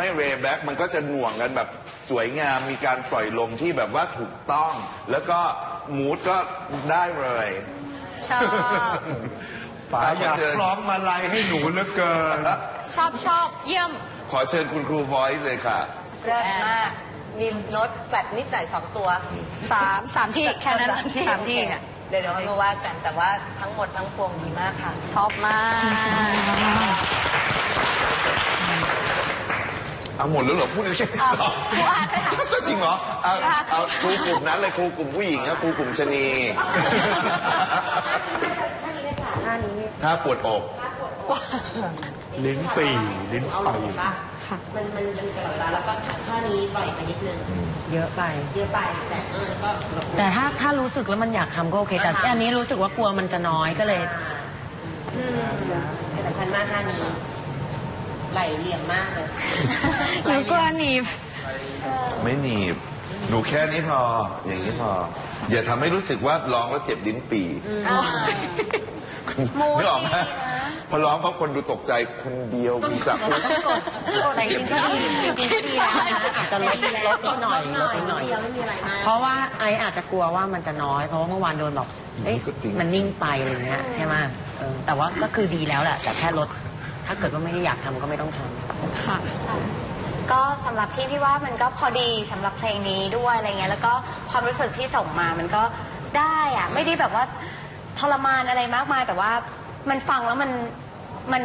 ไม่เรย์แบ็กมันก็จะหน่วงกันแบบสวยงามมีการปล่อยลมที่แบบว่าถูกต้อง แล้วก็มูดก็ได้เลยชอบ ป๋าอยากร้องมาลัยให้หนูเหลือเกิน ชอบชอบเยี่ยมขอเชิญคุณครูวอยซ์เลยค่ะ เลิศมาก มีรถแฟลตนิดหน่อยสองตัวสามสามที่แค่นั้นสามที่สามที่โอเคค่ะเดี๋ยวเดี๋ยวมาว่ากันแต่ว่าทั้งหมดทั้งปวงดีมากค่ะ ชอบมาก เอาหมดแล้วเหรอพูดเลยใช่ไหมเอาครูอาร์ตค่ะ จริงเหรอเอาเอาครูกลุ่มนั้นเลยครูกลุ่มผู้หญิงครับครูกลุ่มชะนีถ้าปวดอกลิ้นปี่ลิ้นปี่มันมันมันตลอดเวลาแล้วก็ท่านี้บ่อยไปนิดนึงเยอะไป เยอะไปแต่เออก็แต่ถ้าถ้ารู้สึกแล้วมันอยากทำก็โอเคแต่อันนี้รู้สึกว่ากลัวมันจะน้อยก็เลยอืมแต่สำคัญมากท่านี้ ไหลเหลี่ยมมากเลยหนูกลัวหนีบไม่หนีบหนูแค่นี้พอ อย่างนี้พอ อย่าทำให้รู้สึกว่าร้องแล้วเจ็บลิ้นปี่นึกออกไหมพอร้องเพราะคนดูตกใจคนเดียวมีสักแต่จริงๆก็ดีจริงๆก็ดีแล้วนะอาจจะลดลดนิดหน่อยลดนิดหน่อยเดียวไม่มีอะไรมากเพราะว่าไออาจจะกลัวว่ามันจะน้อย เพราะว่าเมื่อวานโดนบอกเอ๊ะมันนิ่งไปอะไรเงี้ยใช่ไหมเออแต่ว่าก็คือดีแล้วแหละแต่แค่ลด ถ้าเกิดว่าไม่ได้อยากทำก็ไม่ต้องทำค่ะ ก็สำหรับพี่พี่ว่ามันก็พอดีสำหรับเพลงนี้ด้วยอะไรเงี้ยแล้วก็ความรู้สึกที่ส่งมามันก็ได้อะไม่ได้แบบว่าทรมานอะไรมากมาย แต่ว่ามันฟังแล้วมันมัน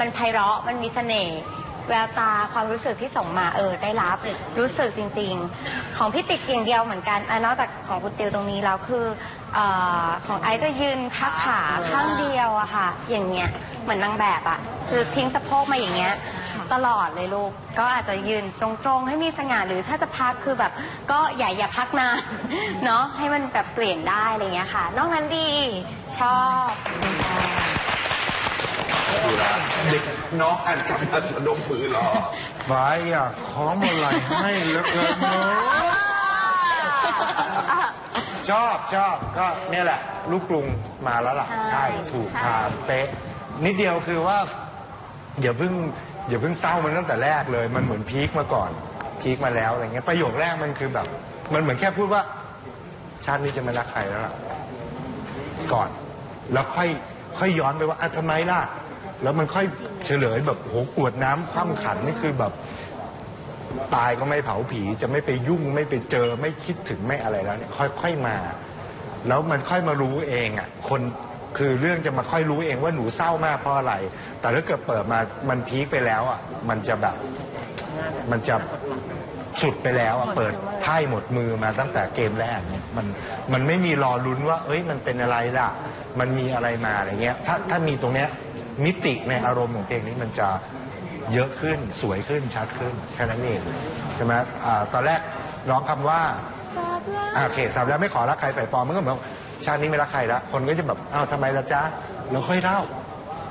มันไพเราะมันมีเสน่ห์แววตาความรู้สึกที่ส่งมาเออได้รับรู้สึกจริง ๆ ของพี่ติดอย่างเดียวเหมือนกันอะนอกจากของคุณติวตรงนี้แล้วคือเออของไอซ์จะยืนข้าขาข้างเดียวอะค่ะอย่างเงี้ย เหมือนนางแบบอะคือทิ้งสะโพกมาอย่างเงี้ย ตลอดเลยลูก ก็อาจจะยืนตรงๆ ให้มีสง่าหรือถ้าจะพักคือแบบ ก็อย่าอย่าพักนาน เนาะให้มันแบบเปลี่ยนได้อะไรเงี้ยค่ะ นอกนั้นดี ชอบ ดูแลเด็กน้องอันกำลังระดมมือรอป๋าอยากขอมาลัยให้เหลือเกินเนอะชอบชอบก็เนี่ยแหละ ลูกกรุงมาแล้วล่ะ ใช่ ใช่ถูกใช่ทางเป๊ะ นิดเดียวคือว่าอย่าเพิ่งอย่าเพิ่งเศร้ามันตั้งแต่แรกเลย มันเหมือนพีคมาก่อนพีคมาแล้วอะไรเงี้ยประโยคแรกมันคือแบบ มันเหมือนแค่พูดว่า ชาตินี้จะไม่รักใครแล้วล่ะก่อน แล้วค่อยค่อยย้อนไปว่าอะทำไมล่ะ แล้วมันค่อยเฉลยแบบโหกวดน้ำคว่ำขันนี่คือแบบ ตายก็ไม่เผาผีจะไม่ไปยุ่งไม่ไปเจอไม่คิดถึงไม่อะไรแล้วเนี่ยค่อยๆมา แล้วมันค่อยมารู้เองอะคน คือเรื่องจะมาค่อยรู้เองว่าหนูเศร้ามากเพราะอะไร แต่ถ้าเกิดเปิดมามันพีคไปแล้วอะมันจะแบบมันจะสุดไปแล้วอะเปิดไพ่หมดมือมาตั้งแต่เกมแรกเนี่ยมันมันไม่มีรอลุ้นว่า เอ้ยมันเป็นอะไรล่ะ มันมีอะไรมาอะไรเงี้ย ถ้าถ้ามีตรงเนี้ยมิติในอารมณ์ของเพลงนี้มันจะเยอะขึ้นสวยขึ้นชัดขึ้นแค่นั้นเองใช่ไหมอ่าตอนแรกร้องคำว่าอ่าโอเคสามแล้วไม่ขอรักใครใส่ปลอมมันก็เหมือน ชาตินี้ไม่รักใครละคนก็จะแบบอ้าวทำไมล่ะจ๊ะเราค่อยเล่า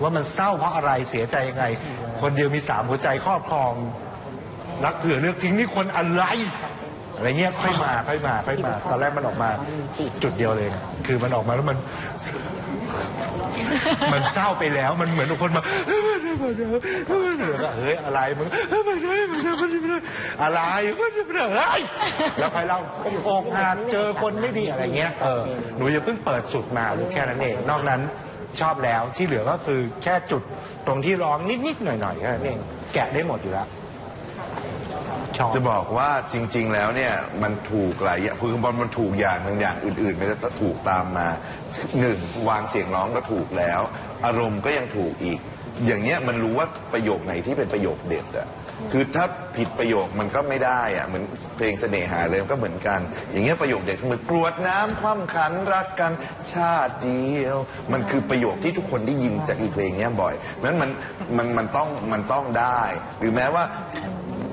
ว่ามันเศร้าเพราะอะไรเสียใจยังไง คนเดียวมีสามหัวใจครอบครอง รักเผื่อเลือกทิ้งนี่คนอะไรอะไรเงี้ยค่อยมาค่อยมาค่อยมา ตอนแรกมันออกมาจุดเดียวเลยนะคือมันออกมาแล้วมัน มันเศร้าไปแล้วมันเหมือนคนมา เฮ้ยอะไรมึงอะไรมันเฮ้ยแล้วใครเล่าอกหักเจอคนไม่ดีอะไรเงี้ยเออหนูอย่าเพิ่งเปิดสุดมาแค่นั้นเองนอกนั้นชอบแล้วที่เหลือก็คือแค่จุดตรงที่ร้องนิดๆหน่อยๆแค่นั้นเองแกะได้หมดอยู่แล้วจะบอกว่าจริง ๆ แล้วเนี่ยมันถูกหลายอย่างคือบอลมันถูกอย่างหนึ่งอย่างอื่นๆ มันจะถูกตามมาหนึ่งวางเสียงร้องก็ถูกแล้ว อารมณ์ก็ยังถูกอีก อย่างเนี้ยมันรู้ว่าประโยคไหนที่เป็นประโยคเด็ดอะคือถ้าผิดประโยคมันก็ไม่ได้อะเหมือนเพลงเสน่หาเลยก็เหมือนกัน อย่างเงี้ยประโยคเด็ดคือเหมือนกรวดน้ำคว่ำขันรักกันชาติเดียว มันคือประโยคที่ทุกคนได้ยินจากอีเพลงเนี้ยบ่อยเพราะฉะนั้นมันมันมันต้องมันต้องได้ หรือแม้ว่า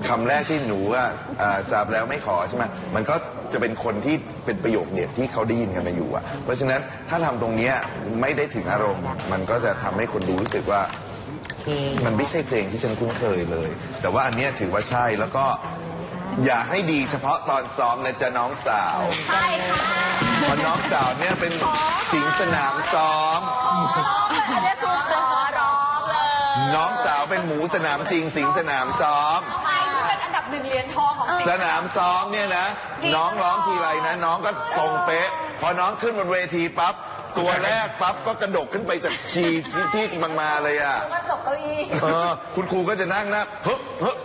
คำแรกที่หนูอะอ่าทราบแล้วไม่ขอใช่ไหมมันก็จะเป็นคนที่เป็นประโยคเด็ดที่เขาได้ยินกันมาอยู่อะเพราะฉะนั้นถ้าทำตรงเนี้ยไม่ได้ถึงอารมณ์ มันก็จะทำให้คนดูรู้สึกว่า มันไม่ใช่เพลงที่ฉันคุ้นเคยเลย แต่ว่าอันเนี้ยถือว่าใช่แล้วก็อย่าให้ดีเฉพาะตอนซ้อมนะจ๊ะน้องสาวใช่ค่ะเพราะน้องสาวเนี่ยเป็นสิงสนามซ้อม อันนี้คือขอร้องเลยน้องสาวเป็นหมูสนามจริงสิงสนามซ้อมทำไมหนึ่งเหรียญทองของสนามซ้อมเนี่ยนะ น้องร้องทีไรนะ น้องก็ตรงเป๊ะ พอน้องขึ้นบนเวทีปั๊บ ตัวแรกปั๊บก็กระดกขึ้นไปจากคีย์ที่ที่มันมาเลยอะก็ตกเก้าอี้เออคุณครูก็จะนั่งนะเฮ้ยเฮ้ย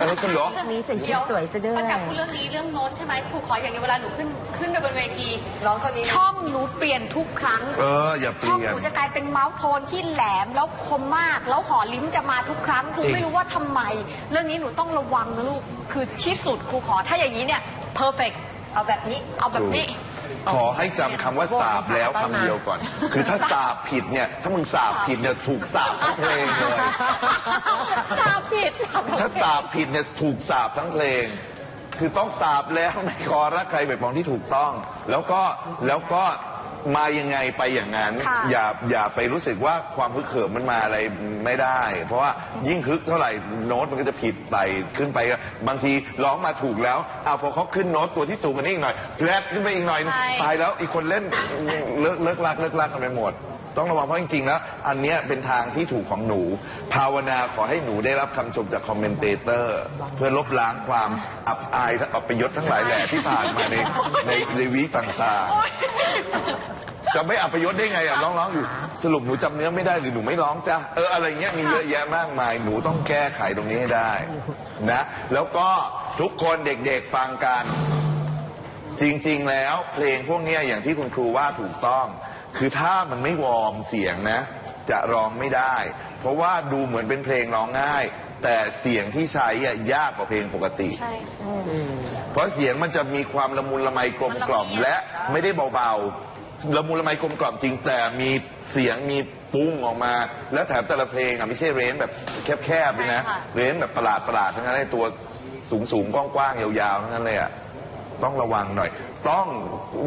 อะไรกันเหรอนี้ใส่ชุดสวยซะด้วยมาจากพูดเรื่องนี้เรื่องโน้ตใช่ไหมครูขออย่างเดียวเวลาหนูขึ้นขึ้นไปบนเวทีร้องคนนี้นะช่องหนูเปลี่ยนทุกครั้งเอออย่าเปช่องลี่ยหนนูจะกลายเป็นเมาส์โทนที่แหลมแล้วคมมาก แล้วหอลิ้มจะมาทุกครั้งครูจริงไม่รู้ว่าทำไม เรื่องนี้หนูต้องระวังนะลูกคือที่สุดครูขอถ้าอย่างนี้เนี่ยเพอร์เฟกเอาแบบนี้เอาแบบนี้ ขอให้จำคำว่าสาบแล้วคำเดียวก่อน คือถ้าสาบผิดเนี่ย ถ้ามึงสาบผิดเนี่ยถูกสาบทั้งเพลงเลย สาบผิด ถ้าสาบผิดเนี่ยถูกสาบทั้งเพลง คือต้องสาบแล้วในคอรักใครแบบมองที่ถูกต้อง แล้วก็แล้วก็ มายังไงไปอย่างนั้น ค่ะอย่าอย่าไปรู้สึกว่าความฮึกเหิมมันมาอะไรไม่ได้ เพราะว่ายิ่งฮึกเท่าไหร่โน้ตมันก็จะผิดไปขึ้นไปบางทีร้องมาถูกแล้วเอาพอเขาขึ้นโน้ตตัวที่สูงกว่านี้อีกหน่อยแพลดขึ้นไปอีกหน่อยใช่ ตายแล้วอีกคนเล่นเลิกเลิกลักเลิกลักกันไปหมด ต้องระวังเพราะจริงๆแล้วอันเนี้ยเป็นทางที่ถูกของหนู ภาวนาขอให้หนูได้รับคำชมจากคอมเมนเตเตอร์ เพื่อลบล้างความอับอายและอัปยศทั้งหลายแหล่ที่ผ่านมาในในในวีคต่างๆ จะไม่อัปยศได้ไงอะร้องร้องๆอยู่สรุปหนูจำเนื้อไม่ได้หรือหนูไม่ร้องจ้ะเอออะไรเงี้ยมีเยอะแยะมากมาย หนูต้องแก้ไขตรงนี้ให้ได้นะแล้วก็ทุกคนเด็กๆฟังกัน จริงๆแล้วเพลงพวกเนี้ยอย่างที่คุณครูว่าถูกต้อง คือถ้ามันไม่วอร์มเสียงนะ จะร้องไม่ได้ เพราะว่าดูเหมือนเป็นเพลงร้องง่าย แต่เสียงที่ใช้อะยากกว่าเพลงปกติ ใช่เพราะเสียงมันจะมีความละมุนละไมกลมกล่อมมันละเอียดและไม่ได้เบาๆ ละมุนละไมกลมกล่อมจริงแต่มีเสียงมีปุ้งออกมา แล้วแถมแต่ละเพลงอะไม่ใช่เรนจ์แบบแคบๆเลยนะเรนจ์แบบประหลาดประหลาดๆทั้งนั้นไอ้ตัวสูงสูงๆกว้างๆยาวๆทั้งนั้นเลยอะต้องระวังหน่อย ต้อง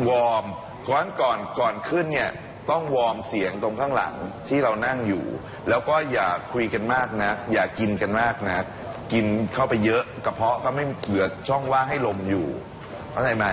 วอร์มก่อนก่อนก่อนขึ้นเนี่ยต้องวอร์มเสียงตรงข้างหลังที่เรานั่งอยู่ แล้วก็อย่าคุยกันมากนะอย่ากินกันมากนะกินเข้าไปเยอะกระเพาะก็ไม่เหลือช่องว่างให้ลมอยู่เข้าใจไหม